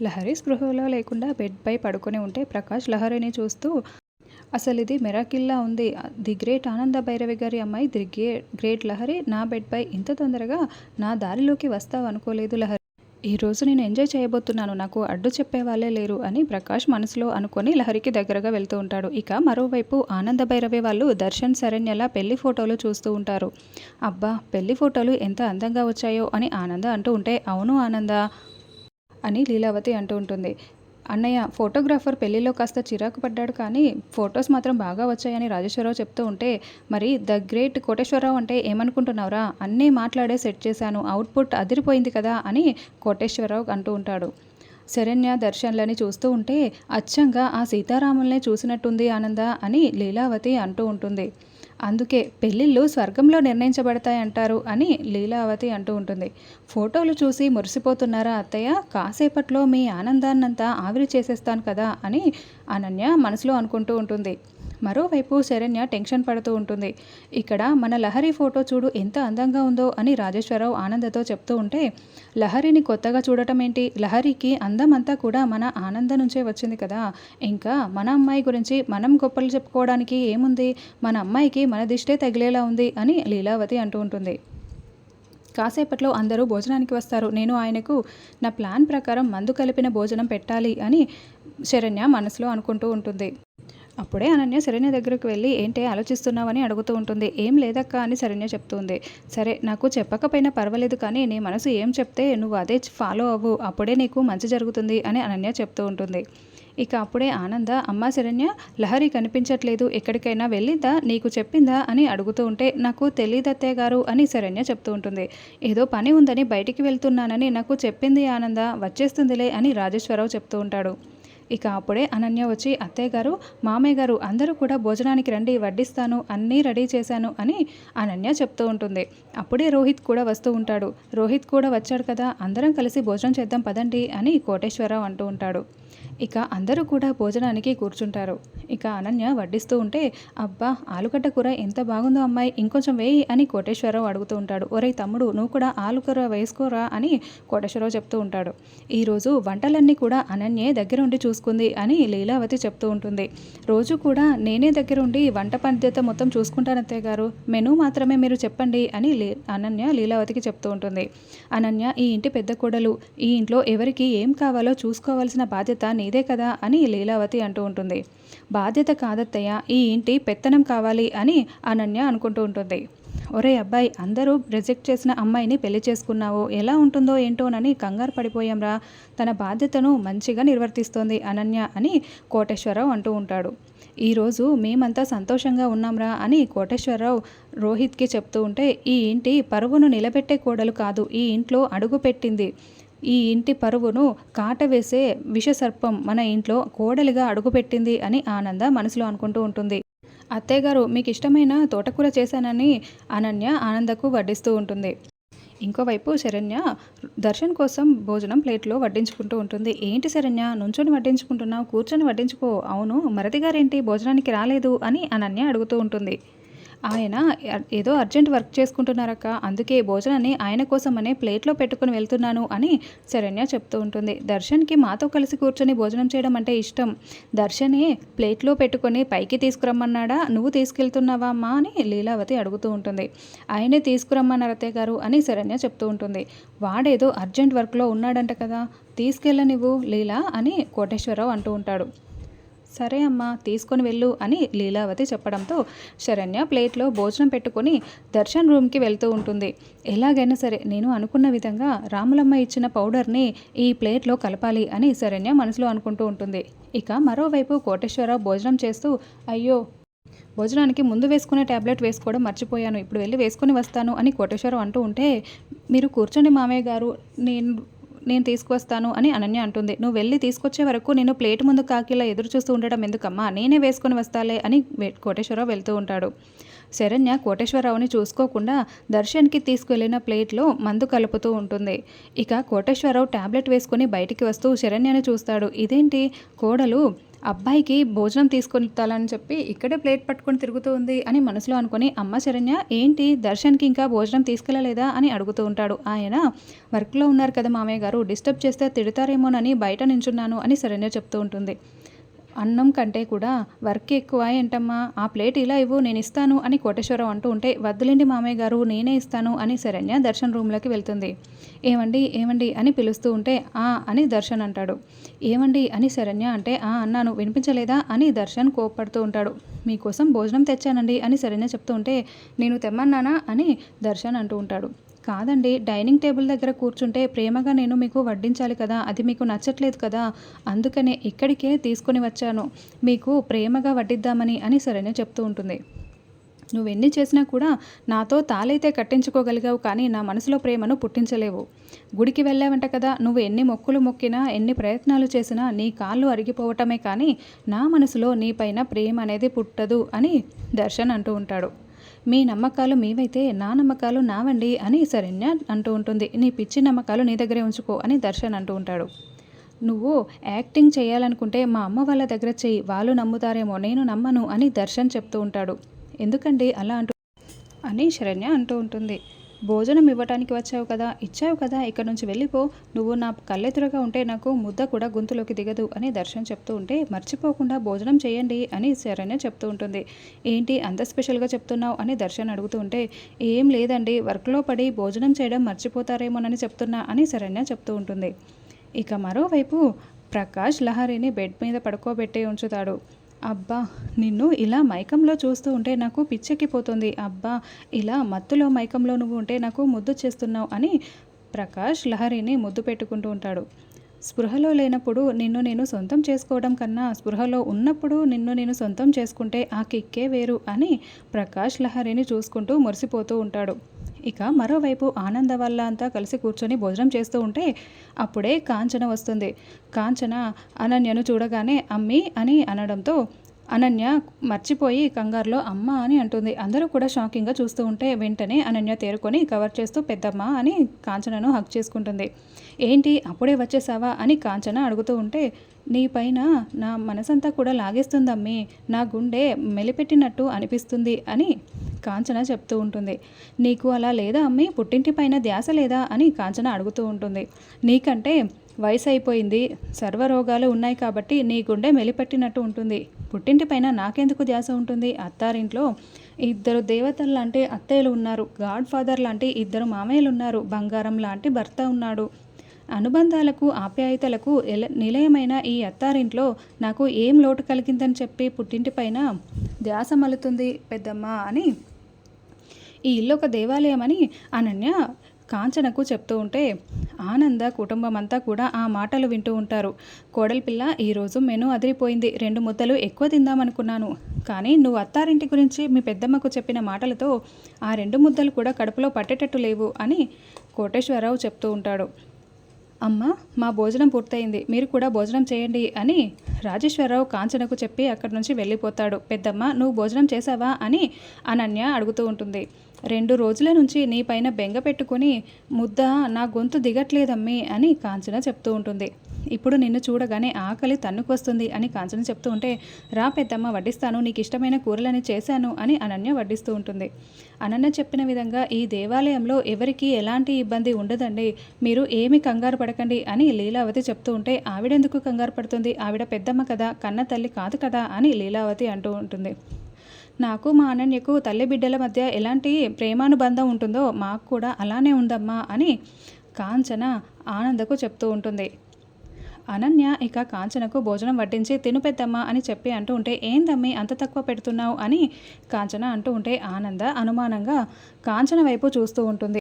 లహరి స్పృహలో లేకుండా బెడ్పై పడుకొని ఉంటే ప్రకాష్ లహరిని చూస్తూ అసలు ఇది మెరాకిల్లా ఉంది. ది గ్రేట్ ఆనంద భైరవి గారి అమ్మాయి ది గ్రే గ్రేట్ లహరి నా బెడ్పై ఇంత తొందరగా నా దారిలోకి వస్తావు అనుకోలేదు లహరి. ఈ రోజు నేను ఎంజాయ్ చేయబోతున్నాను. నాకు అడ్డు చెప్పే వాళ్ళే లేరు అని ప్రకాష్ మనసులో అనుకొని లహరికి దగ్గరగా వెళ్తూ ఉంటాడు. ఇక మరోవైపు ఆనంద భైరవి వాళ్ళు దర్శన్ శరణ్యల పెళ్ళి ఫోటోలు చూస్తూ ఉంటారు. అబ్బా పెళ్ళి ఫోటోలు ఎంత అందంగా వచ్చాయో అని ఆనంద అంటూ ఉంటే అవును ఆనంద అని లీలావతి అంటూ ఉంటుంది. అన్నయ్య ఫోటోగ్రాఫర్ పెళ్ళిలో కాస్త చిరాకు పడ్డాడు కానీ ఫొటోస్ మాత్రం బాగా వచ్చాయని రాజేశ్వరరావు చెప్తూ ఉంటే మరి ద గ్రేట్ కోటేశ్వరరావు అంటే ఏమనుకుంటున్నావురా? అన్నీ మాట్లాడే సెట్ చేశాను అవుట్పుట్ అదిరిపోయింది కదా అని కోటేశ్వరరావు అంటూ ఉంటాడు. శరణ్య దర్శన్లని చూస్తూ ఉంటే అచ్చంగా ఆ సీతారాములనే చూసినట్టుంది ఆనంద అని లీలావతి అంటూ ఉంటుంది. అందుకే పెళ్ళిళ్ళు స్వర్గంలో నిర్ణయించబడతాయంటారు అని లీలావతి అంటూ ఉంటుంది. ఫోటోలు చూసి మురిసిపోతున్నారా అత్తయ్య? కాసేపట్లో మీ ఆనందాన్నంతా ఆవిరి చేసేస్తాను కదా అని అనన్య మనసులో అనుకుంటూ ఉంటుంది. మరోవైపు శరణ్య టెన్షన్ పడుతూ ఉంటుంది. ఇక్కడ మన లహరి ఫోటో చూడు ఎంత అందంగా ఉందో అని రాజేశ్వరరావు ఆనందతో చెప్తూ ఉంటే లహరిని కొత్తగా చూడటం ఏంటి? లహరికి అందం అంతా కూడా మన ఆనందం నుంచే వచ్చింది కదా. ఇంకా మన అమ్మాయి గురించి మనం గొప్పలు చెప్పుకోవడానికి ఏముంది? మన అమ్మాయికి మన దిష్టే తగిలేలా ఉంది అని లీలావతి అంటూ ఉంటుంది. కాసేపట్లో అందరూ భోజనానికి వస్తారు. నేను ఆయనకు నా ప్లాన్ ప్రకారం మందు కలిపిన భోజనం పెట్టాలి అని శరణ్య మనసులో అనుకుంటూ ఉంటుంది. అప్పుడే అనన్య శరణ్య దగ్గరకు వెళ్ళి ఏంటి ఆలోచిస్తున్నావని అడుగుతూ ఉంటుంది. ఏం లేదక్క అని శరణ్య చెప్తుంది. సరే నాకు చెప్పకపోయినా పర్వాలేదు కానీ నీ మనసు ఏం చెప్తే నువ్వు అదే ఫాలో అవ్వు. అప్పుడే నీకు మంచి జరుగుతుంది అని అనన్య చెప్తూ ఉంటుంది. ఇక అప్పుడే ఆనంద అమ్మ శరణ్య లహరి కనిపించట్లేదు. ఎక్కడికైనా వెళ్ళిందా నీకు చెప్పిందా? అని అడుగుతూ ఉంటే నాకు తెలియదత్తయ్య గారు అని శరణ్య చెప్తూ ఉంటుంది. ఏదో పని ఉందని బయటికి వెళ్తున్నానని నాకు చెప్పింది ఆనంద. వచ్చేస్తుందిలే అని రాజేశ్వరరావు చెప్తూ ఉంటాడు. ఇక అప్పుడే అనన్య వచ్చి అత్తయ్య గారు మామయ్య గారు అందరూ కూడా భోజనానికి రండి వడ్డిస్తాను అన్నీ రెడీ చేశాను అని అనన్య చెప్తూ ఉంటుంది. అప్పుడే రోహిత్ కూడా వస్తూ ఉంటాడు. రోహిత్ కూడా వచ్చాడు కదా అందరం కలిసి భోజనం చేద్దాం పదండి అని కోటేశ్వరరావు అంటూ ఉంటాడు. ఇక అందరూ కూడా భోజనానికి కూర్చుంటారు. ఇక అనన్య వడ్డిస్తూ ఉంటే అబ్బా ఆలుగడ్డ కూర ఎంత బాగుందో అమ్మాయి ఇంకొంచెం వేయి అని కోటేశ్వరరావు అడుగుతూ ఉంటాడు. ఒరే తమ్ముడు నువ్వు కూడా ఆలుకూర వేసుకోరా అని కోటేశ్వరరావు చెప్తూ ఉంటాడు. ఈరోజు వంటలన్నీ కూడా అనన్యే దగ్గరుండి చూసుకుంది అని లీలావతి చెప్తూ ఉంటుంది. రోజు కూడా నేనే దగ్గరుండి వంట పద్ధత మొత్తం చూసుకుంటాను అత్తయ్య గారు. మెనూ మాత్రమే మీరు చెప్పండి అని లీ అనన్య లీలావతికి చెప్తూ ఉంటుంది. అనన్య ఈ ఇంటి పెద్ద కోడలు ఈ ఇంట్లో ఎవరికి ఏం కావాలో చూసుకోవాల్సిన బాధ్యత నీదే కదా అని లీలావతి అంటూ ఉంటుంది. బాధ్యత కాదత్తయ్య ఈ ఇంటి పెత్తనం కావాలి అని అనన్య అనుకుంటూ ఉంటుంది. ఒరే అబ్బాయి అందరూ రిజెక్ట్ చేసిన అమ్మాయిని పెళ్ళి చేసుకున్నావు ఎలా ఉంటుందో ఏంటోనని కంగారు పడిపోయాంరా. తన బాధ్యతను మంచిగా నిర్వర్తిస్తోంది అనన్య అని కోటేశ్వరరావు అంటూ ఉంటాడు. ఈరోజు మేమంతా సంతోషంగా ఉన్నాంరా అని కోటేశ్వరరావు రోహిత్కి చెప్తూ ఉంటే ఈ ఇంటి పరువును నిలబెట్టే కోడలు కాదు ఈ ఇంట్లో అడుగు పెట్టింది. ఈ ఇంటి పరువును కాటవేసే విషసర్పం మన ఇంట్లో కోడలిగా అడుగుపెట్టింది అని ఆనంద మనసులో అనుకుంటూ ఉంటుంది. అత్తయ్య గారు మీకు ఇష్టమైన తోటకూర చేశానని అనన్య ఆనందకు వడ్డిస్తూ ఉంటుంది. ఇంకోవైపు శరణ్య దర్శన్ కోసం భోజనం ప్లేట్లో వడ్డించుకుంటూ ఉంటుంది. ఏంటి శరణ్య నుంచొని వడ్డించుకుంటున్నావు కూర్చొని వడ్డించుకో. అవును మరది గారేంటి భోజనానికి రాలేదు అని అనన్య అడుగుతూ ఉంటుంది. ఆయన ఏదో అర్జెంట్ వర్క్ చేసుకుంటున్నారక్క. అందుకే భోజనాన్ని ఆయన కోసమనే ప్లేట్లో పెట్టుకుని వెళ్తున్నాను అని శరణ్య చెప్తూ ఉంటుంది. దర్శన్కి మాతో కలిసి కూర్చొని భోజనం చేయడం అంటే ఇష్టం. దర్శనే ప్లేట్లో పెట్టుకొని పైకి తీసుకురమ్మన్నాడా? నువ్వు తీసుకెళ్తున్నావా అమ్మా? అని లీలావతి అడుగుతూ ఉంటుంది. ఆయనే తీసుకురమ్మన్నారు అత్తయ్య గారు అని శరణ్య చెప్తూ ఉంటుంది. వాడేదో అర్జెంట్ వర్క్లో ఉన్నాడంట కదా. తీసుకెళ్ళనివ్వు లీలా అని కోటేశ్వరరావు అంటూ ఉంటాడు. సరే అమ్మా తీసుకొని వెళ్ళు అని లీలావతి చెప్పడంతో శరణ్య ప్లేట్లో భోజనం పెట్టుకొని దర్శన్ రూమ్కి వెళ్తూ ఉంటుంది. ఎలాగైనా సరే నేను అనుకున్న విధంగా రాములమ్మ ఇచ్చిన పౌడర్ని ఈ ప్లేట్లో కలపాలి అని శరణ్య మనసులో అనుకుంటూ ఉంటుంది. ఇక మరోవైపు కోటేశ్వరరావు భోజనం చేస్తూ అయ్యో భోజనానికి ముందు వేసుకునే ట్యాబ్లెట్ వేసుకోవడం మర్చిపోయాను ఇప్పుడు వెళ్ళి వేసుకొని వస్తాను అని కోటేశ్వరం అంటూ ఉంటే మీరు కూర్చొని మామయ్య గారు నేను నేను తీసుకువస్తాను అని అనన్య అంటుంది. నువ్వు వెళ్ళి తీసుకొచ్చే వరకు నేను ప్లేట్ ముందు కాకిలా ఎదురు చూస్తూ ఉండడం ఎందుకమ్మా? నేనే వేసుకొని వస్తాలే అని కోటేశ్వరరావు వెళ్తూ ఉంటాడు. శరణ్య కోటేశ్వరరావుని చూసుకోకుండా దర్శన్కి తీసుకువెళ్ళిన ప్లేట్లో మందు కలుపుతూ ఉంటుంది. ఇక కోటేశ్వరరావు ట్యాబ్లెట్ వేసుకుని బయటికి వస్తూ శరణ్యను చూస్తాడు. ఇదేంటి? కోడలు అబ్బాయికి భోజనం తీసుకొని తాలని చెప్పి ఇక్కడే ప్లేట్ పట్టుకొని తిరుగుతూ ఉంది అని మనసులో అనుకుని అమ్మ శరణ్య ఏంటి? దర్శన్కి ఇంకా భోజనం తీసుకెళ్ళలేదా అని అడుగుతూ ఉంటాడు. ఆయన వర్క్లో ఉన్నారు కదా మామయ్య గారు డిస్టర్బ్ చేస్తే తిడతారేమోనని బయట నించున్నాను అని శరణ్య చెప్తూ ఉంటుంది. అన్నం కంటే కూడా వర్క్ ఎక్కువ ఏంటమ్మా ఆ ప్లేట్ ఇలా ఇవ్వు నేను ఇస్తాను అని కోటేశ్వరరావు అంటూ ఉంటే వద్దులేండి మామయ్య గారు నేనే ఇస్తాను అని శరణ్య దర్శన్ రూమ్లోకి వెళ్తుంది. ఏమండి ఏమండి అని పిలుస్తూ ఉంటే ఆ అని దర్శన్ అంటాడు. ఏమండి అని శరణ్య అంటే ఆ అన్నాను. వినిపించలేదా అని దర్శన్ కోప్పడుతూ ఉంటాడు. మీకోసం భోజనం తెచ్చానండి అని శరణ్య చెప్తూ ఉంటే నేను తెమ్మన్నానా అని దర్శన్ అంటూ ఉంటాడు. కాదండి డైనింగ్ టేబుల్ దగ్గర కూర్చుంటే ప్రేమగా నేను మీకు వడ్డించాలి కదా అది మీకు నచ్చట్లేదు కదా అందుకనే ఇక్కడికే తీసుకొని వచ్చాను. మీకు ప్రేమగా వడ్డిద్దామని అని సరైన చెప్తూ ఉంటుంది. నువ్వెన్ని చేసినా కూడా నాతో తాలైతే కట్టించుకోగలిగావు కానీ నా మనసులో ప్రేమను పుట్టించలేవు. గుడికి వెళ్ళావంట కదా నువ్వు ఎన్ని మొక్కులు మొక్కినా ఎన్ని ప్రయత్నాలు చేసినా నీ కాళ్ళు అరిగిపోవటమే కానీ నా మనసులో నీపైన ప్రేమ అనేది పుట్టదు అని దర్శన్ అంటూ ఉంటాడు. మీ నమ్మకాలు మీవైతే నా నమ్మకాలు నావండి అని శరణ్య అంటూ ఉంటుంది. నీ పిచ్చి నమ్మకాలు నీ దగ్గరే ఉంచుకో అని దర్శన్ అంటూ ఉంటాడు. నువ్వు యాక్టింగ్ చేయాలనుకుంటే మా అమ్మ వాళ్ళ దగ్గర చెయ్యి వాళ్ళు నమ్ముతారేమో నేను నమ్మను అని దర్శన్ చెప్తూ ఉంటాడు. ఎందుకండి అలా అంటూ అని శరణ్య అంటూ ఉంటుంది. భోజనం ఇవ్వటానికి వచ్చావు కదా ఇచ్చావు కదా ఇక్కడ నుంచి వెళ్ళిపో. నువ్వు నా కళ్ళెదురుగా ఉంటే నాకు ముద్ద కూడా గొంతులోకి దిగదు అని దర్శన్ చెప్తూ ఉంటే మర్చిపోకుండా భోజనం చేయండి అని శరణ్య చెప్తూ ఉంటుంది. ఏంటి అంత స్పెషల్గా చెప్తున్నావు అని దర్శన్ అడుగుతూ ఉంటే ఏం లేదండి వర్క్లో పడి భోజనం చేయడం మర్చిపోతారేమోనని చెప్తున్నా అని శరణ్య చెప్తూ ఉంటుంది. ఇక మరోవైపు ప్రకాష్ లహరిని బెడ్ మీద పడుకోబెట్టి ఉంచుతాడు. అబ్బా నిన్ను ఇలా మైకంలో చూస్తూ ఉంటే నాకు పిచ్చెక్కిపోతుంది. అబ్బా ఇలా మత్తులో మైకంలో నువ్వు ఉంటే నాకు ముద్దు చేస్తున్నావు అని ప్రకాష్ లహరిని ముద్దు పెట్టుకుంటూ ఉంటాడు. స్పృహలో లేనప్పుడు నిన్ను నేను సొంతం చేసుకోవడం కన్నా స్పృహలో ఉన్నప్పుడు నిన్ను నేను సొంతం చేసుకుంటే ఆ కిక్కే వేరు అని ప్రకాష్ లహరిని చూసుకుంటూ మురిసిపోతూ ఉంటాడు. ఇక మరోవైపు ఆనంద వల్ల అంతా కలిసి కూర్చొని భోజనం చేస్తూ ఉంటే అప్పుడే కాంచన వస్తుంది. కాంచన అనన్యను చూడగానే అమ్మి అని అనడంతో అనన్య మర్చిపోయి కంగారులో అమ్మ అని అంటుంది. అందరూ కూడా షాకింగ్గా చూస్తూ ఉంటే వెంటనే అనన్య తేరుకొని కవర్ చేస్తూ పెద్దమ్మ అని కాంచనను హక్ చేసుకుంటుంది. ఏంటి అప్పుడే వచ్చేసావా? అని కాంచన అడుగుతూ ఉంటే నీ పైన నా మనసంతా కూడా లాగేస్తుందమ్మి. నా గుండె మెలిపెట్టినట్టు అనిపిస్తుంది అని కాంచన చెప్తూ ఉంటుంది. నీకు అలా లేదా అమ్మి? పుట్టింటి పైన ధ్యాస లేదా? అని కాంచన అడుగుతూ ఉంటుంది. నీకంటే వయసు అయిపోయింది సర్వరోగాలు ఉన్నాయి కాబట్టి నీ గుండె మెలిపెట్టినట్టు ఉంటుంది. పుట్టింటి పైన నాకెందుకు ధ్యాస ఉంటుంది? అత్తారింట్లో ఇద్దరు దేవతలు లాంటి అత్తయ్యలు ఉన్నారు. గాడ్ ఫాదర్ లాంటి ఇద్దరు మామయ్యలు ఉన్నారు బంగారం లాంటి భర్త ఉన్నాడు. అనుబంధాలకు ఆప్యాయతలకు నిలయమైన ఈ అత్తారింట్లో నాకు ఏం లోటు కలిగిందని చెప్పి పుట్టింటి పైన ధ్యాస మలుతుంది పెద్దమ్మ అని ఈ ఇల్లు ఒక దేవాలయం అని అనన్య కాంచనకు చెప్తూ ఉంటే ఆనంద కుటుంబం అంతా కూడా ఆ మాటలు వింటూ ఉంటారు. కోడలి పిల్ల ఈరోజు మెను అదిరిపోయింది. రెండు ముద్దలు ఎక్కువ తిందామనుకున్నాను. కానీ నువ్వు అత్తారింటి గురించి మీ పెద్దమ్మకు చెప్పిన మాటలతో ఆ రెండు ముద్దలు కూడా కడుపులో పట్టేటట్టు లేవు అని కోటేశ్వరరావు చెప్తూ ఉంటాడు. అమ్మ మా భోజనం పూర్తయింది. మీరు కూడా భోజనం చేయండి అని రాజేశ్వరరావు కాంచనకు చెప్పి అక్కడి నుంచి వెళ్ళిపోతాడు. పెద్దమ్మ నువ్వు భోజనం చేసావా అని అనన్య అడుగుతూ ఉంటుంది. రెండు రోజుల నుంచి నీ పైన బెంగ పెట్టుకుని ముద్ద నా గొంతు దిగట్లేదమ్మి అని కాంచన చెప్తూ ఉంటుంది. ఇప్పుడు నిన్ను చూడగానే ఆకలి తన్నుకొస్తుంది అని కాంచన చెప్తూ ఉంటే రా పెద్దమ్మ వడ్డిస్తాను నీకు ఇష్టమైన కూరలని చేశాను అని అనన్య వడ్డిస్తూ ఉంటుంది. అనన్య చెప్పిన విధంగా ఈ దేవాలయంలో ఎవరికి ఎలాంటి ఇబ్బంది ఉండదండి. మీరు ఏమి కంగారు పడకండి అని లీలావతి చెప్తూ ఉంటే ఆవిడెందుకు కంగారు పడుతుంది? ఆవిడ పెద్దమ్మ కదా కన్న తల్లి కాదు కదా అని లీలావతి అంటూ ఉంటుంది. నాకు మా అనన్యకు తల్లి బిడ్డల మధ్య ఎలాంటి ప్రేమానుబంధం ఉంటుందో మాకు కూడా అలానే ఉందమ్మా అని కాంచన ఆనందకు చెప్తూ ఉంటుంది. అనన్య ఇక కాంచనకు భోజనం వడ్డించి తిను పెద్దమ్మ అని చెప్పి అంటూ ఉంటే ఏందమ్మి అంత తక్కువ పెడుతున్నావు? అని కాంచన అంటూ ఉంటే ఆనంద అనుమానంగా కాంచన వైపు చూస్తూ ఉంటుంది.